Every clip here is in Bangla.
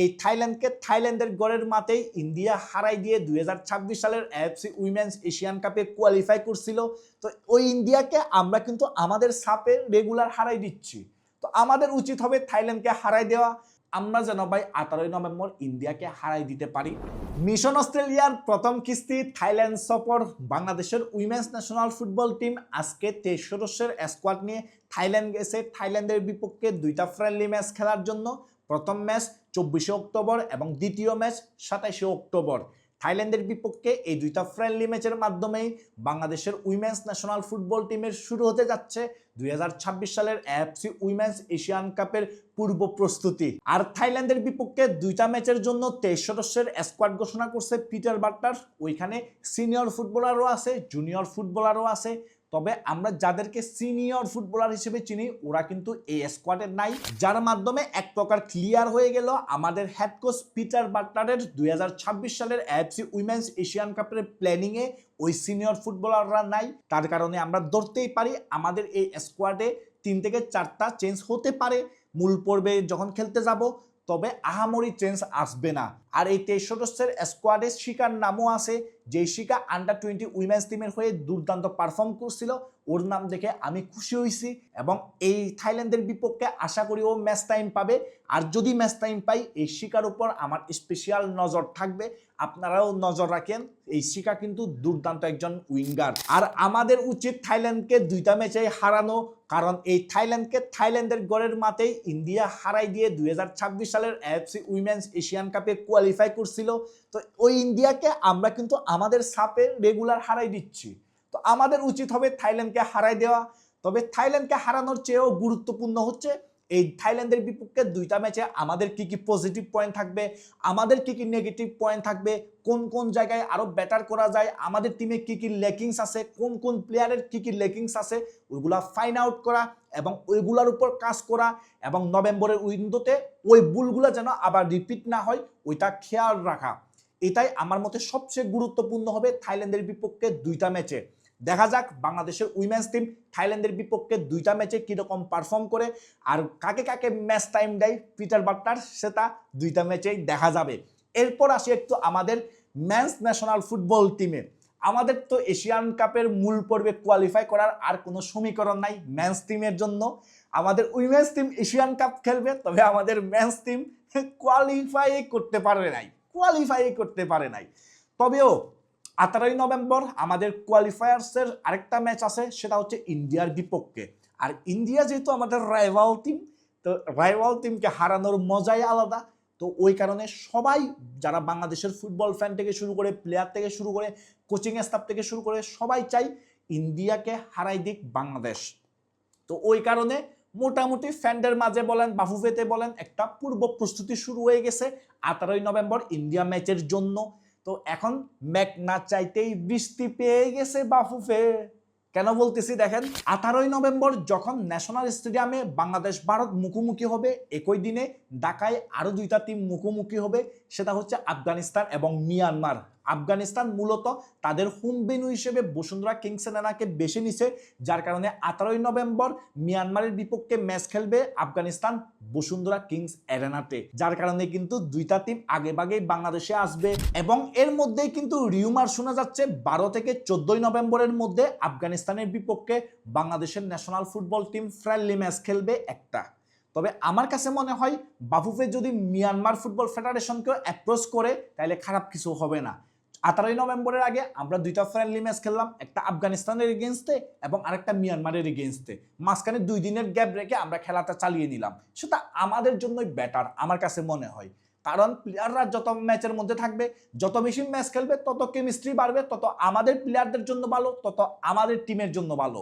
এই থাইল্যান্ডকে থাইল্যান্ডের গড়ের মাতেই ইন্ডিয়া হারাই দিয়ে দুই হাজার ছাব্বিশ সালের এফসি উইমেন্স এশিয়ান কাপে কোয়ালিফাই করছিল। তো ওই ইন্ডিয়াকে আমরা কিন্তু আমাদের সাপে রেগুলার হারাই দিচ্ছি। তো আমাদের উচিত হবে থাইল্যান্ডকে হারাই দেওয়া। আমরা যেন ভাই আঠারোই নভেম্বর ইন্ডিয়াকে হারাই দিতে পারি। মিশন অস্ট্রেলিয়ার প্রথম কিস্তি থাইল্যান্ড সফর বাংলাদেশের উইমেন্স ন্যাশনাল ফুটবল টিম আজকে তেইশ সদস্যের স্কোয়াড নিয়ে থাইল্যান্ড গেছে। থাইল্যান্ডের বিপক্ষে দুইটা ফ্রেন্ডলি ম্যাচ খেলার জন্য প্রথম ম্যাচ চব্বিশে অক্টোবর এবং দ্বিতীয় ম্যাচ সাতাইশে অক্টোবর। থাইল্যান্ডের বিপক্ষে এই দুইটা ফ্রেন্ডলি ম্যাচের মাধ্যমেই বাংলাদেশের উইমেন্স ন্যাশনাল ফুটবল টিমের শুরু হতে যাচ্ছে দুই হাজার ছাব্বিশ সালের এফসি উইমেন্স এশিয়ান কাপের পূর্ব প্রস্তুতি। আর থাইল্যান্ডের বিপক্ষে দুইটা ম্যাচের জন্য তেইশ সদস্যের স্কোয়াড ঘোষণা করছে পিটার বার্টার ওইখানে সিনিয়র ফুটবলারও আছে জুনিয়র ফুটবলারও আছে। তবে আমরা যাদেরকে সিনিয়র ফুটবলার হিসেবে চিনি, ওরা কিন্তু এই স্কোয়াডের নাই। যার মাধ্যমে এক প্রকার ক্লিয়ার হয়ে গেল আমাদের হেড কোচ পিটার বাটলারের দু হাজার ছাব্বিশ সালের এফসি উইমেন্স এশিয়ান কাপের প্ল্যানিংয়ে ওই সিনিয়র ফুটবলাররা নাই। তার কারণে আমরা ধরতেই পারি আমাদের এই স্কোয়াডে তিন থেকে চারটা চেঞ্জ হতে পারে। মূল পর্বে যখন খেলতে যাব, তবে আহামরি চেঞ্জ আসবে না। আর এই তেইশ সদস্যের স্কোয়াডে শিকার নামও আছে। শিকা আন্ডার টোয়েন্টি উইমেন্স টিমের হয়ে দুর্দান্ত পারফর্ম করছিল। ওর নাম দেখে আমি খুশি হয়েছি এবং এই থাইল্যান্ডের বিপক্ষে আশা করি ও ম্যাচ টাইম পাবে। আর যদি ম্যাচ টাইম পাই, এই শিকার উপর আমার স্পেশাল নজর থাকবে। আপনারাও নজর রাখেন, এই শিকা কিন্তু দুর্দান্ত একজন উইঙ্গার আর আমাদের উচিত থাইল্যান্ডকে দুইটা ম্যাচে হারানো, কারণ এই থাইল্যান্ডকে থাইল্যান্ডের গড়ের মাতেই ইন্ডিয়া হারাই দিয়ে দুই হাজার ছাব্বিশ সালের এফসি উইমেন্স এশিয়ান কাপে কোয়ালিফাই করছিল। তো ওই ইন্ডিয়াকে আমরা কিন্তু আমাদের সাপে রেগুলার হারাই দিচ্ছি। তো আমাদের উচিত হবে থাইল্যান্ডকে হারাই দেওয়া। তবে থাইল্যান্ডকে হারানোর চেয়েও গুরুত্বপূর্ণ হচ্ছে, এই থাইল্যান্ডের বিপক্ষে দুইটা ম্যাচে আমাদের কি কি পজিটিভ পয়েন্ট থাকবে, আমাদের কি কি নেগেটিভ পয়েন্ট থাকবে, কোন কোন জায়গায় আরও বেটার করা যায়, আমাদের টিমে কি কি লেকিংস আছে, কোন কোন প্লেয়ারের কি কি লেকিংস আছে, ওইগুলা ফাইন আউট করা এবং ওইগুলার উপর কাজ করা এবং নভেম্বরের উইন্ডোতে ওই ভুলগুলো যেন আবার রিপিট না হয়, ওইটা খেয়াল রাখা। এটাই আমার মতে সবচেয়ে গুরুত্বপূর্ণ হবে থাইল্যান্ডের বিপক্ষে দুইটা ম্যাচে। দেখা যাক, বাংলাদেশের উইমেন্স টিম থাইল্যান্ডের বিপক্ষে দুইটা ম্যাচে কীরকম পারফর্ম করে আর কাকে কাকে ম্যাচ টাইম দেয় পিটার বাট্টার, সেটা দুইটা ম্যাচেই দেখা যাবে। এরপর আসি একটু আমাদের ম্যান্স ন্যাশনাল ফুটবল টিমে আমাদের তো এশিয়ান কাপের মূল পর্বে কোয়ালিফাই করার আর কোনো সমীকরণ নাই ম্যান্স টিমের জন্য। আমাদের উইমেন্স টিম এশিয়ান কাপ খেলবে, তবে আমাদের ম্যান্স টিম কোয়ালিফাই করতে পারবে নাই। কোয়ালিফাই করতে পারে নাই। তবেও আঠারোই নভেম্বর আমাদের কোয়ালিফায়ার্সের আরেকটা ম্যাচ আছে, সেটা হচ্ছে ইন্ডিয়ার বিপক্ষে। আর ইন্ডিয়া যেহেতু আমাদের রাইভাল টিম তো রাইভাল টিমকে হারানোর মজাই আলাদা। তো ওই কারণে সবাই, যারা বাংলাদেশের ফুটবল ফ্যান থেকে শুরু করে প্লেয়ার থেকে শুরু করে কোচিং স্টাফ থেকে শুরু করে, সবাই চাই ইন্ডিয়াকে হারাই দিক বাংলাদেশ। তো ওই কারণে মোটামুটি ফ্যান্ডের মাঝে বলেন, বাফুফেতে বলেন, একটা পূর্ব প্রস্তুতি শুরু হয়ে গেছে আঠারোই নভেম্বর ইন্ডিয়া ম্যাচের জন্য। তো এখন ম্যাক না চাইতেই বৃষ্টি পেয়ে গেছে বাফুফে। কেন বলতেছি দেখেন, আঠারোই নভেম্বর যখন ন্যাশনাল স্টেডিয়ামে বাংলাদেশ ভারত মুখোমুখি হবে, একই দিনে ঢাকায় আরও দুইটা টিম মুখোমুখি হবে, সেটা হচ্ছে আফগানিস্তান এবং মিয়ানমার। আফগানিস্তান মূলত তাদের হোম ভেনু হিসেবে বসুন্ধরা কিংস এনাকে বেছে নিছে, যার কারণে আঠারোই নভেম্বর মিয়ানমারের বিপক্ষে ম্যাচ খেলবে আফগানিস্তান বসুন্ধরা কিংস এরেনাতে যার কারণে কিন্তু দুইটা টিম আগে বাগেই বাংলাদেশে আসবে এবং এর মধ্যেই কিন্তু রিউমার শোনা যাচ্ছে বারো থেকে চোদ্দই নভেম্বরের মধ্যে আফগানিস্তানের বিপক্ষে বাংলাদেশের national football team friendly match খেলবে একটা। তবে আমার কাছে মনে হয় বাফুফে যদি মিয়ানমার ফুটবল ফেডারেশনকেও অ্যাপ্রোচ করে, তাহলে খারাপ কিছু হবে না। আঠারোই নভেম্বরের আগে আমরা দুইটা ফ্রেন্ডলি ম্যাচ খেললাম, একটা আফগানিস্তানের এগেনস্টে এবং আরেকটা মিয়ানমারের এগেনস্টে মাঝখানে দুই দিনের গ্যাপ রেখে আমরা খেলাটা চালিয়ে নিলাম। সেটা আমাদের জন্যই বেটার আমার কাছে মনে হয়। কারণ প্লেয়াররা যত ম্যাচের মধ্যে থাকবে, যত বেশি ম্যাচ খেলবে, তত কেমিস্ট্রি বাড়বে, তত আমাদের প্লেয়ারদের জন্য ভালো, তত আমাদের টিমের জন্য ভালো।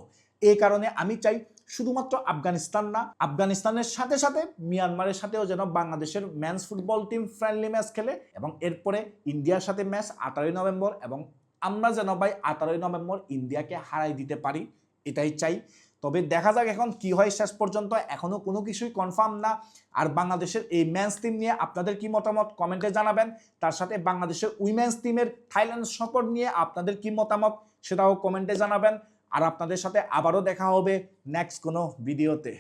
এই কারণে আমি চাই শুধুমাত্র আফগানিস্তান না, আফগানিস্তানের সাথে সাথে মিয়ানমারের সাথেও যেন বাংলাদেশের men's football team friendly match খেলে এবং এরপরে ইন্ডিয়ার সাথে ম্যাচ আঠারোই নভেম্বর এবং আমরা যেন ভাই আঠারোই নভেম্বর ইন্ডিয়াকে হারাই দিতে পারি, এটাই চাই। তবে দেখা যাক এখন কি হয় শেষ পর্যন্ত এখনও কোনো কিছুই কনফার্ম না। আর বাংলাদেশের এই ম্যান্স টিম নিয়ে আপনাদের কি মতামত কমেন্টে জানাবেন। তার সাথে বাংলাদেশের উইমেন্স টিমের থাইল্যান্ড সফর নিয়ে আপনাদের কি মতামত, সেটাও কমেন্টে জানাবেন। আর আপনাদের সাথে আবারও দেখা হবে নেক্সট কোনো ভিডিওতে